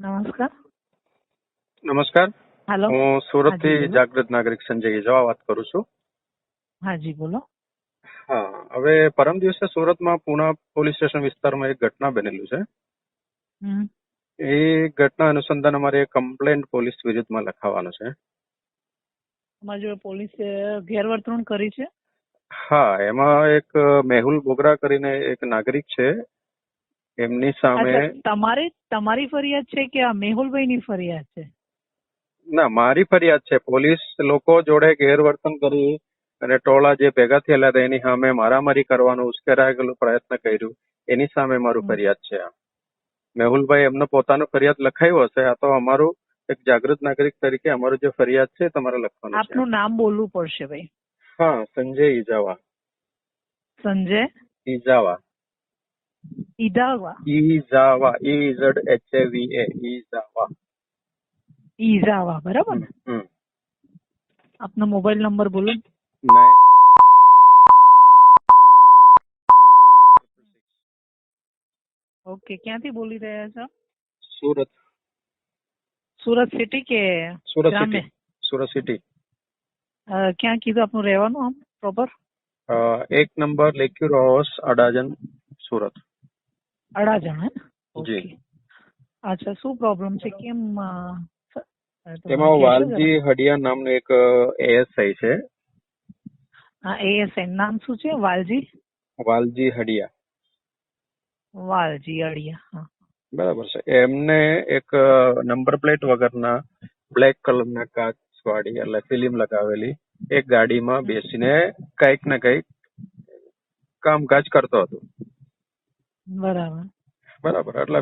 નમસ્કાર. નમસ્કાર. હેલો. હું સુરતથી જાગૃત નાગરિક સંજય ઇજાવા વાત કરું છું. હાજી બોલો. હા હવે પરમ દિવસે સુરતમાં પુણા પોલીસ સ્ટેશન વિસ્તારમાં એક ઘટના બનેલું છે. એ ઘટના અનુસંધાન અમારે કમ્પ્લેન્ટ પોલીસ વિરુદ્ધમાં લખાવવાનું છે. જોડે પોલીસે ગેરવર્તણૂક કરી છે. હા એમાં એક મેહુલ બોગરા કરીને એક નાગરિક છે. એમની સામે તમારે તમારી ફરિયાદ છે કે આ મેહુલભાઈની ફરિયાદ છે? ના મારી ફરિયાદ છે. પોલીસ લોકો જોડે ગેરવર્તન કરી અને ટોળા જે ભેગા થયેલા હતા એની સામે મારામારી કરવાનો ઉશ્કેરાયેલો પ્રયત્ન કર્યું. એની સામે મારું ફરિયાદ છે મેહુલભાઈ એમનો પોતાનો ફરિયાદ લખાયો હશે. આ તો અમારું એક જાગૃત નાગરિક તરીકે અમારું જે ફરિયાદ છે તમારે લખવાનું છે. આપનું નામ બોલવું પડશે ભાઈ. હા સંજય ઈજાવા. સંજય? ઈજાવા. ઈદાવા Izawa. E Z H A V A Izawa. Izawa બરાબર? ને આપનો મોબાઈલ નંબર બોલો. ઓકે ક્યાંથી બોલી રહ્યા છો? સુરત. સુરત સિટી કે સુરત સિટી. સુરત સિટી. ક્યાં કીધું આપનું રહેવાનું આમ પ્રોપર? એક નંબર લેક્યુર હાઉસ અડાજન સુરત. અડાજણ જણા ઓકે અચ્છા શું પ્રોબ્લેમ છે? કેમ તેમાં વાલજી હડિયા નામનો એક એએસઆઈ છે. હા એએસઆઈ નામ શું છે? વાલજી? વાલજી હડિયા. વાલજી હડિયા હા. બરાબર છે. એમને એક નંબર પ્લેટ વગરના બ્લેક કલરના કાચ વાળી એટલે ફિલ્મ લગાવેલી એક ગાડીમાં બેસીને કંઈક ને કંઈક કામકાજ કરતો હતો. બરાબર. બરાબર. એટલે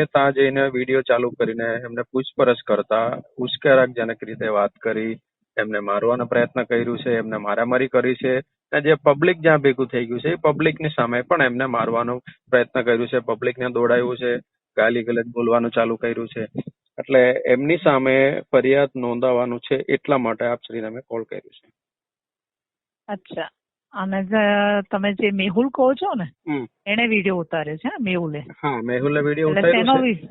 એ ત્યાં જઈને વીડિયો ચાલુ કરીને એમને પૂછપરછ કરતા ઉશ્કેરાજનક રીતે વાત કરી એમને મારવાનો પ્રયત્ન કર્યું છે એમને મારામારી કરી છે અને જે પબ્લિક જ્યાં ભેગું થઈ ગયું છે એ પબ્લિકની સામે પણ એમને મારવાનો પ્રયત્ન કર્યું છે પબ્લિક ને દોડાયું છે ગાલી ગલત બોલવાનું ચાલુ કર્યું છે. એટલે એમની સામે ફરિયાદ નોંધાવવાનું છે એટલા માટે આપ શ્રીને મેં કોલ કર્યો છે. અચ્છા. અને તમે જે મેહુલ કહો છો ને એને વીડિયો ઉતાર્યો છે મેહુલે. હા મેહુલે વીડિયો ઉતાર્યો છે.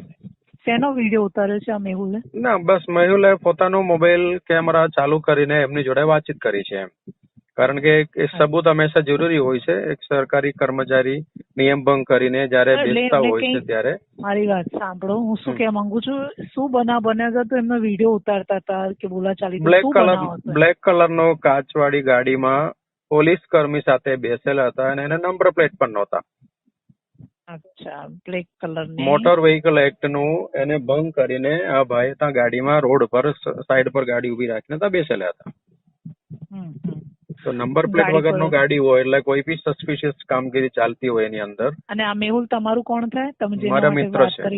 શેનો વીડિયો ઉતાર્યો છે આ મેહુલે? ના બસ મેહુલે પોતાનો મોબાઈલ કેમેરા ચાલુ કરીને એમની જોડે વાતચીત કરી છે એમ. કારણ કે એ સબૂત હંમેશા જરૂરી હોય છે એક સરકારી કર્મચારી નિયમ ભંગ કરીને જ્યારે બેસતા હોય છે ત્યારે. મારી વાત સાંભળો હું શું. કહેવા માંગુ છું શું બના બન્યા હતો તો એમનો વીડિયો ઉતારતા હતા કે બોલા ચાલી બ્લેક કલર બ્લેક કલરનો કાચવાળી ગાડીમાં પોલીસ કર્મી સાથે બેસેલા હતા અને એને નંબર પ્લેટ પણ નહોતા. અચ્છા બ્લેક કલરની. મોટર વેહિકલ એક્ટનું એને ભંગ કરીને આ ભાઈ ત્યાં ગાડીમાં રોડ પર સાઈડ પર ગાડી ઊભી રાખીને ત્યાં બેસેલા હતા. તો નંબર પ્લેટ વગરનું ગાડી હોય એટલે કોઈ બી સસ્પિશિયસ કામગીરી ચાલતી હોય એની અંદર. અને આ મેહુલ તમારું કોણ થાય? તમે મારા મિત્ર છે.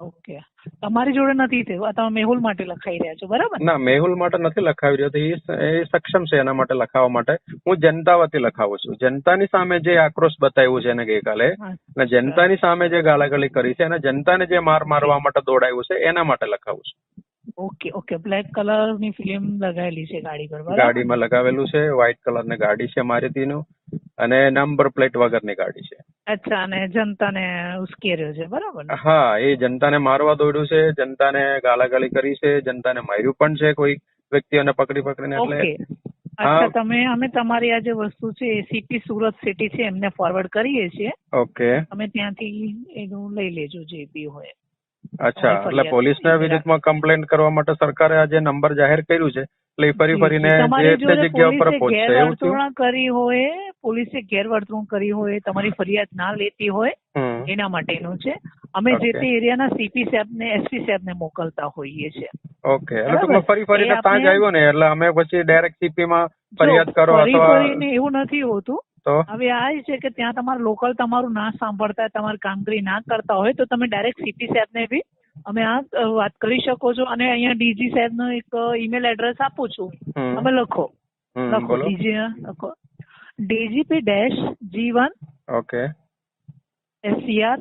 ઓકે. તમારી જોડે નથી થયું તમે મેહુલ માટે લખાઈ રહ્યા છો બરાબર? ના મેહુલ માટે નથી લખાવી રહ્યો તો એ સક્ષમ છે એના માટે લખાવવા માટે. હું જનતા વતી લખાવું છું. જનતાની સામે જે આક્રોશ બતાવ્યું છે એને ગઈકાલે અને જનતાની સામે જે ગાળાગાળી કરી છે અને જનતાને જે માર મારવા માટે દોડાયું છે એના માટે લખાવું છું. Okay okay. બ્લેક કલરની ફિલ્મ લગાવેલી છે ગાડી પર ગાડીમાં લગાવેલું છે વ્હાઇટ કલરની ગાડી છે મારુતિનું અને નંબર પ્લેટ વગરની ગાડી છે. અચ્છા અને જનતાને ઉશ્કેર્યો છે બરાબર ને? હા એ જનતાને મારવા દોડ્યું છે જનતાને ગાલાગાલી કરી છે જનતાને માર્યું પણ છે કોઈ વ્યક્તિઓને પકડી પકડીને એટલે અચ્છા તમે અમે તમારી આ જે વસ્તુ છે એ સુરત સિટી છે એમને ફોરવર્ડ કરીએ છીએ. ઓકે. તમે ત્યાંથી એનું લઈ લેજો જે બી હોય. અચ્છા એટલે પોલીસ પોલીસના થઈ વિરુદ્ધમાં કમ્પ્લેન્ટ કરવા માટે સરકારે આ જે નંબર જાહેર કર્યું છે એટલે ફરી ફરીને જે જગ્યા ઉપર પહોંચશે એવું કરી હોય પોલીસે ગેરવર્તણૂક કરી હોય તમારી ફરિયાદ ના લેતી હોય એના માટેનું છે. અમે જે તે એરિયાના સીપી સાહેબને એસપી સાહેબને મોકલતા હોઈએ છીએ. ઓકે એટલે. ટૂંકમાં ફરી ફરીને એ ત્યાં જ આવ્યો ને એટલે અમે પછી ડાયરેક્ટ સીપી માં ફરિયાદ કરો ફરી ફરીને એવું નથી હોતું. હવે આ છે કે ત્યાં તમારું લોકલ તમારું ના સાંભળતા તમારી કામગીરી ના કરતા હોય તો તમે ડાયરેક્ટ સીપી સાહેબને બી અમે આ વાત કરી શકો છો. અને અહીંયા ડીજી સાહેબનો એક ઈમેલ એડ્રેસ આપું છું. તમે લખો. લખો ડીજી લખો. DGP dash G one okay SCR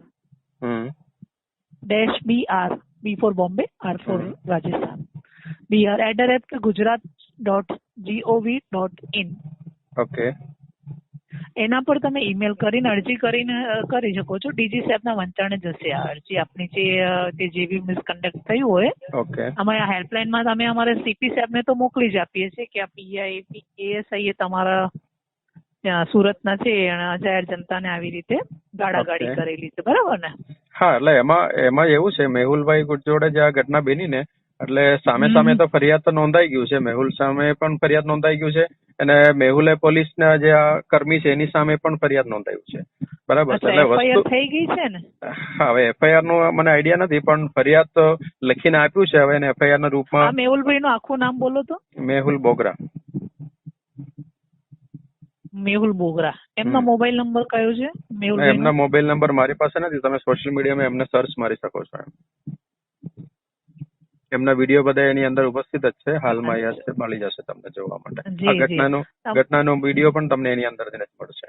dash B R B four Bombay R four Rajasthan B R at the rate Gujarat dot G O V dot in okay એના પર તમે email કરીને અરજી કરીને કરી શકો છો. ડીજી સાહેબના વંચાણે જશે આ અરજી. આપની જે તે જે બી મિસકન્ડક્ટ થયું હોય ઓકે અમે આ હેલ્પલાઇનમાં તમે અમારે સીપી સાહેબને તો મોકલી જ આપીએ છીએ કે આ પીઆઈ એએસઆઈ એ તમારા સુરતના છે એણે જાહેર જનતાને આવી રીતે ગાડાગાડી કરેલી છે. બરાબર ને? હા એટલે એમાં એમાં એવું છે મેહુલભાઈ જોડે જે આ ઘટના બની ને એટલે સામે સામે તો ફરિયાદ તો નોંધાઈ ગયું છે. મેહુલ સામે પણ ફરિયાદ નોંધાઈ ગયું છે અને મેહુલે પોલીસના જે આ કર્મી છે એની સામે પણ ફરિયાદ નોંધાયું છે. બરાબર એટલે વસ્તુ થઈ ગઈ છે ને? હા હવે એફઆઈઆરનું મને આઈડિયા નથી પણ ફરિયાદ તો લખીને આપ્યું છે હવે એને એફઆઈઆર ના રૂપમાં મેહુલભાઈ નું આખું નામ બોલો તો. મેહુલ બોગરા. મેહુલ બોગરા. એમનો મોબાઈલ નંબર કયો છે? મેહુલ એમના મોબાઈલ નંબર મારી પાસે નથી. તમે સોશિયલ મીડિયામાં એમને સર્ચ મારી શકો છો એમ. એમના વીડિયો બધા એની અંદર ઉપસ્થિત જ છે. હાલમાં અહીંયા છે મળી જશે તમને જોવા માટે. આ ઘટનાનો ઘટનાનો વીડિયો પણ તમને એની અંદર જ મળશે.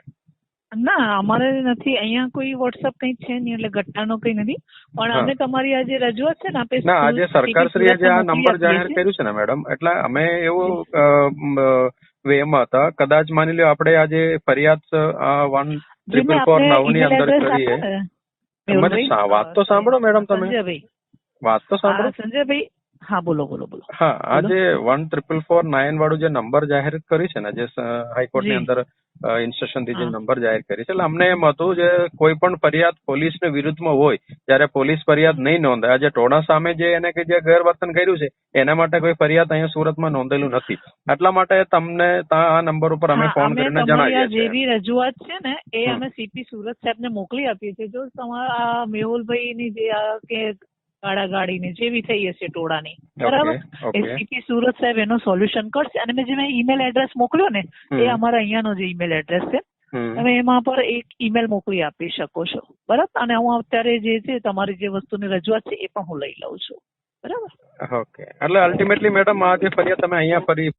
ના અમારે નથી. અહીંયા કોઈ વોટ્સઅપ કઈ છે નહીં એટલે ઘટનાનો કઈ નથી. પણ અમે તમારી આ જે રજૂઆત છે ને આપે ના આજે સરકારશ્રીએ જે આ નંબર જાહેર કર્યું છે ને મેડમ એટલે અમે એવું વેમાં હતા. કદાચ માની લો આપણે આજે ફરિયાદ વન ટ્રિપલ ફોર નવની અંદર કરીએ. વાત તો સાંભળો મેડમ તમે. વાત તો સાંભળો. સંજયભાઈ. હા બોલો બોલો બોલો. હા આ જે વન ટ્રિપલ ફોર નાઇન વાળું જે નંબર જાહેર કરી છે ને જે હાઈકોર્ટની અંદર ઇન્સ્ટ્રક્શનથી જે નંબર જાહેર કરી છે. એટલે અમને એમ હતું જે કોઈ પણ ફરિયાદ પોલીસ વિરુદ્ધમાં હોય જ્યારે પોલીસ ફરિયાદ નહીં નોંધાય આજે ટોણા સામે જે એને કે જે ગેરવર્તન કર્યું છે એના માટે કોઈ ફરિયાદ અહીંયા સુરતમાં નોંધેલું નથી. એટલા માટે તમને આ નંબર ઉપર અમે ફોન કરીને જણાવીએ છીએ જેવી રજૂઆત છે ને એ અમે સીપી સુરત સાહેબને મોકલી આપીએ છીએ. જો તમારા મેહુલભાઈની જે આ કે ગાડાગાડીની જેવી થઈ હશે ટોળાની. બરાબર? ઓકે. એ ઓકે સીપી સુરત સાહેબ એનો સોલ્યુશન કરશે. અને મેં જે મેં ઈમેલ એડ્રેસ મોકલ્યો ને એ અમારા અહીંયાનો જે ઈમેલ એડ્રેસ છે. તમે એમાં પર એક ઈમેલ મોકલી આપી શકો છો. બરાબર? અને હું અત્યારે જે છે તમારી જે વસ્તુની રજૂઆત છે એ પણ હું લઈ લઉં છું. બરાબર? ઓકે. એટલે અલ્ટિમેટલી મેડમ આ જે ફરિયાદ તમે અહીંયા ફરી